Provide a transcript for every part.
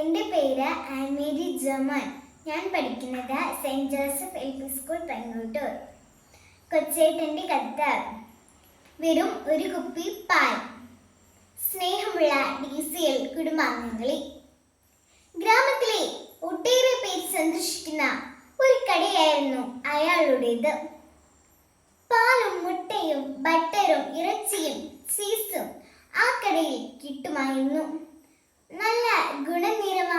എന്റെ പേര് ആൻമേരി ജമാൻ ഞാൻ പഠിക്കുന്നത് saint Joseph L P school Pengottur കൊച്ചേട്ടന്റെ കത്ത് വെറും ഒരു കുപ്പി പാൽ. സ്നേഹമുള്ള ഡി സി എൽ കുടുംബാംഗങ്ങളിൽ ഗ്രാമത്തിലെ ഒട്ടേറെ പേര് സന്ദർശിക്കുന്ന ഒരു കടയായിരുന്നു അയാളുടേത്. പാലും മുട്ടയും ബട്ടറും ഇറച്ചിയും ചീസും ആ കടയിൽ കിട്ടുമായിരുന്നു. നല്ല ഗുണനിലവ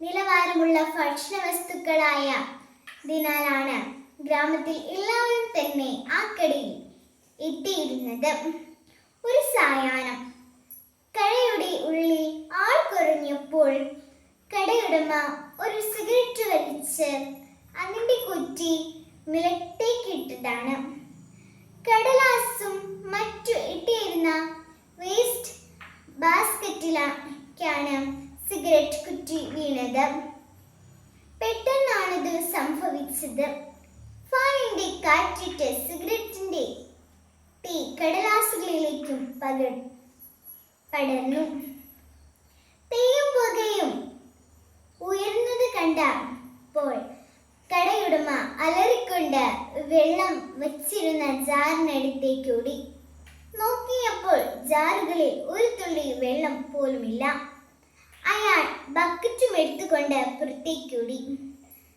നിലവാരമുള്ള ഭക്ഷണ വസ്തുക്കളായ ദിനാലാണ് ഗ്രാമത്തിൽ എല്ലാവരും തന്നെ ആ കടയിൽ എത്തിയിരുന്നത്. ഒരു സായാഹ്നം. കടയുടെ ഉള്ളിൽ ആൾ കുറഞ്ഞപ്പോൾ കടയുടമ ഒരു സിഗരറ്റ് വലിച്ച് അതിന്റെ കുറ്റി നിലത്തേക്കിട്ടതാണ്. കടലാസും മറ്റു ഇട്ടിരുന്ന വേസ്റ്റ് ബാസ്ക്കറ്റിലേക്കാണ് സിഗരറ്റ് കുറ്റി വീണത്. പെട്ടെന്നാണിത് സംഭവിച്ചത്. ഫാനിന്റെ കാറ്റിട്ട് സിഗരറ്റിന്റെ തീ കടലാസുകളിലേക്കും പക പടർന്നു. തീയും പുകയും ഉയർന്നത് കണ്ടപ്പോൾ കടയുടമ അലറിക്കൊണ്ട് വെള്ളം വച്ചിരുന്ന ജാറിനടുത്തേക്ക് ജാറുകളിൽ ഒരു തുള്ളി വെള്ളം പോലുമില്ല. അയാൾ ബക്കറ്റും എടുത്തുകൊണ്ട് പുറത്തേക്കൂടി.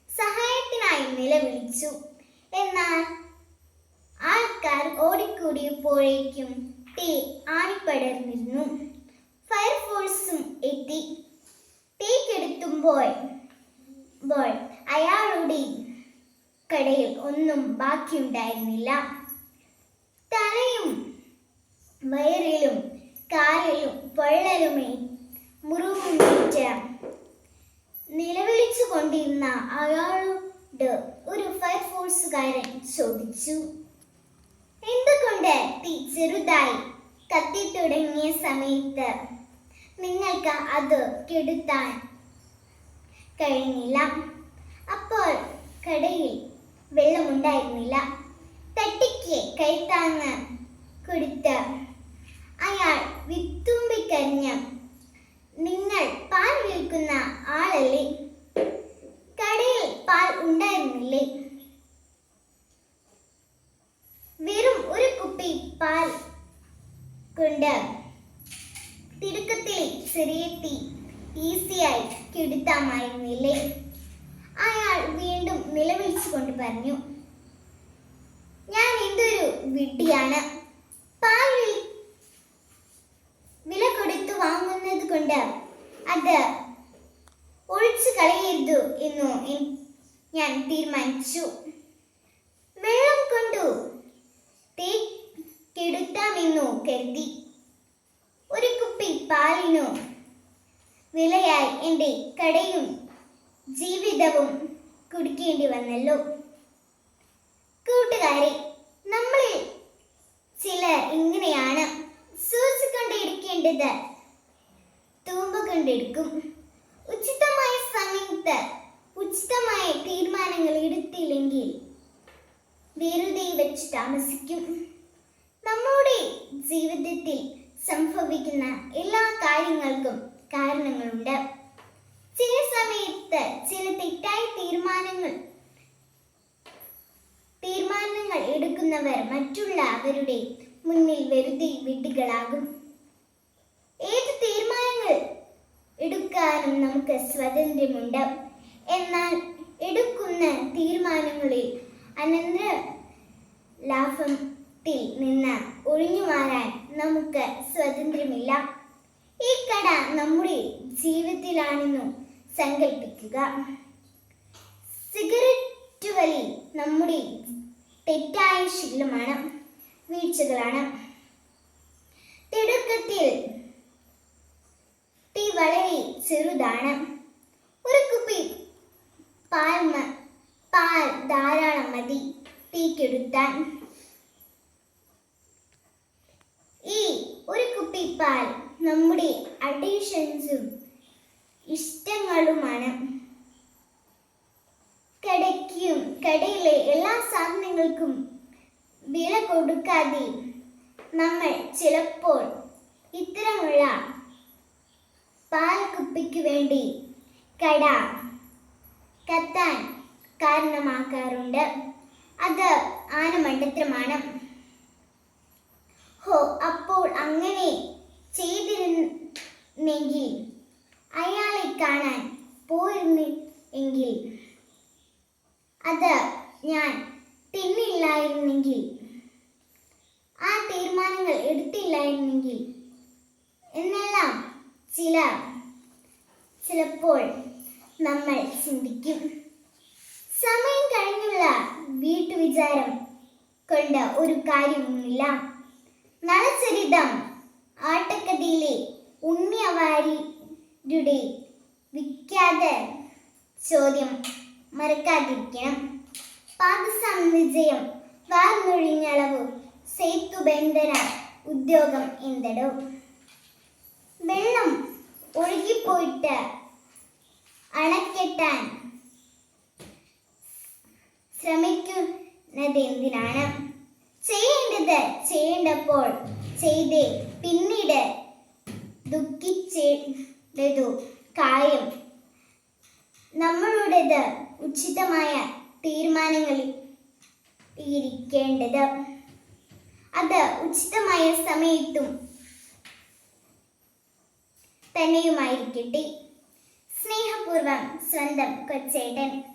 സഹായത്തിനായി നിലവിളിച്ചു. എന്നാൽ ആൾക്കാർ ഓടിക്കൂടിയപ്പോഴേക്കും തീ ആണിപ്പടർന്നിരുന്നു. ഫയർഫോഴ്സും എത്തി. തീ കെടുത്തുമ്പോൾ അയാളുടെ കടയിൽ ഒന്നും ബാക്കിയുണ്ടായിരുന്നില്ല. തലയും വയറിലും കാലിലും പൊള്ളലുമേ മുറിവുമേറ്റ് നിലവിളിച്ചു കൊണ്ടിരുന്ന അയാളോട് ഒരു ഫയർ ഫോഴ്സുകാരൻ ചോദിച്ചു എന്തുകൊണ്ട് തീ ചെറുതായി കത്തി തുടങ്ങിയ സമയത്ത് നിങ്ങൾക്ക് അത് കെടുത്താൻ കഴിഞ്ഞില്ല? അപ്പോൾ കടയിൽ വെള്ളമുണ്ടായിരുന്നില്ല. തട്ടിക്ക് കൈത്താങ്ങ് കൊടുത്ത് അയാൾ വിത്തുമ്പിക്കരഞ്ഞ് നിങ്ങൾ പാൽ വിൽക്കുന്ന ആളല്ലേ? കടയിൽ പാൽ ഉണ്ടായിരുന്നില്ലേ? വെറും ഒരു കുപ്പി പാൽ കൊണ്ട് തിടുക്കത്തിൽ ചെറിയ തീ ഈസിയായി കിടുത്താമായിരുന്നില്ലേ? അയാൾ വീണ്ടും നിലവിളിച്ചുകൊണ്ട് പറഞ്ഞു. ഞാൻ എന്തൊരു വിഡ്ഢിയാണ് പാൽ വിൽ- വില കൊടുത്തു വാങ്ങുന്നത് കൊണ്ട് അത് ഒഴിച്ചു കളയരുത് എന്നു എൻ- ഞാൻ തീരുമാനിച്ചു. വെള്ളം കൊണ്ടു. തീ കെടുത്താമെന്നു കരുതി. ഒരു കുപ്പി പാലിനു. വിലയായി എന്റെ കടയും ജീവിതവും കുടിക്കേണ്ടി വന്നല്ലോ. കൂട്ടുകാരെ നമ്മളിൽ ചിലർ ഇങ്ങനെയാണ് സൂക്ഷിക്കൊണ്ടിരിക്കേണ്ടത് തൂമ്പ കൊണ്ടെടുക്കും ഉചിതമായ സമയത്ത് ഉചിതമായ തീരുമാനങ്ങൾ എടുത്തില്ലെങ്കിൽ വെറുതെ വെച്ച് താമസിക്കും. നമ്മുടെ ജീവിതത്തിൽ സംഭവിക്കുന്ന എല്ലാ കാര്യങ്ങൾക്കും കാരണങ്ങളുണ്ട്. ചില സമയത്ത് ചില തെറ്റായ തീരുമാനങ്ങൾ തീരുമാനങ്ങൾ എടുക്കുന്നവർ മറ്റുള്ളവരുടെ മുന്നിൽ വെറുതെ വിഡ്ഢികളാകും. ഏത് തീരുമാനങ്ങൾ എടുക്കാനും നമുക്ക് സ്വാതന്ത്ര്യമുണ്ട്. എന്നാൽ എടുക്കുന്ന തീരുമാനങ്ങളിൽ അനന്തര ലാഭത്തിൽ നിന്ന് ഒഴിഞ്ഞു മാറാൻ നമുക്ക് സ്വാതന്ത്ര്യമില്ല. ഈ കട നമ്മുടെ ജീവിതത്തിലാണെന്നു സങ്കല്പിക്കുക സിഗരറ്റ് വലി നമ്മുടെ തെറ്റായ ശീലമാണ് വീഴ്ചകളാണ്. തിടുക്കത്തിൽ തീ വളരെ ചെറുതാണ് ഒരു കുപ്പി പാൽ മ- പാൽ ധാരാളം മതി തീ കെടുത്താൻ. ഈ ഒരു കുപ്പി പാൽ നമ്മുടെ അഡീഷൻസും ഇഷ്ടങ്ങളുമാണ്. കടയ്ക്കും കടയിലെ എല്ലാ സാധനങ്ങൾക്കും വില കൊടുക്കാതെ നമ്മൾ ചിലപ്പോൾ ഇത്തരമുള്ള പാൽ കുപ്പിക്ക് വേണ്ടി കട കത്താൻ കാരണമാക്കാറുണ്ട്. അത് ആനമണ്ടത്രമാണ് ഹോ അപ്പോൾ അങ്ങനെ ചെയ്തിരുന്നെങ്കിൽ അയാളെ കാണാൻ പോയിരുന്നു എങ്കിൽ അത് ഞാൻ തിന്നില്ലായിരുന്നെങ്കിൽ ആ തീരുമാനങ്ങൾ എടുത്തില്ലായിരുന്നെങ്കിൽ എന്നെല്ലാം ചില ചിലപ്പോൾ നമ്മൾ ചിന്തിക്കും. സമയം വീട്ടുവിചാരം കൊണ്ട് ഒരു കാര്യവുമില്ല. നളചരിതം ആട്ടക്കഥയിലെ ഉണ്ണിയവാരിയുടെ വിഖ്യാത ചോദ്യം മറക്കാതിരിക്കണം. പാകിസ്ഥാൻ വിജയം വാർന്നൊഴിഞ്ഞളവ് സേത്തുബന്ധന ഉദ്യോഗം എന്തടോ? വെള്ളം ഒഴുകിപ്പോയിട്ട് അണക്കെട്ടാൻ ശ്രമിക്കുന്നത് എന്തിനാണ് ചെയ്യേണ്ടത് ചെയ്യേണ്ടപ്പോൾ ചെയ്തേ പിന്നീട് ദുഃഖിച്ചതു കാര്യം. നമ്മളുടേത് ഉചിതമായ തീരുമാനങ്ങളിൽ ഇരിക്കേണ്ടത്. അത് ഉചിതമായ സമയത്തും തന്നെയുമായിരിക്കട്ടെ. സ്നേഹപൂർവം സ്വന്തം കൊച്ചേട്ടൻ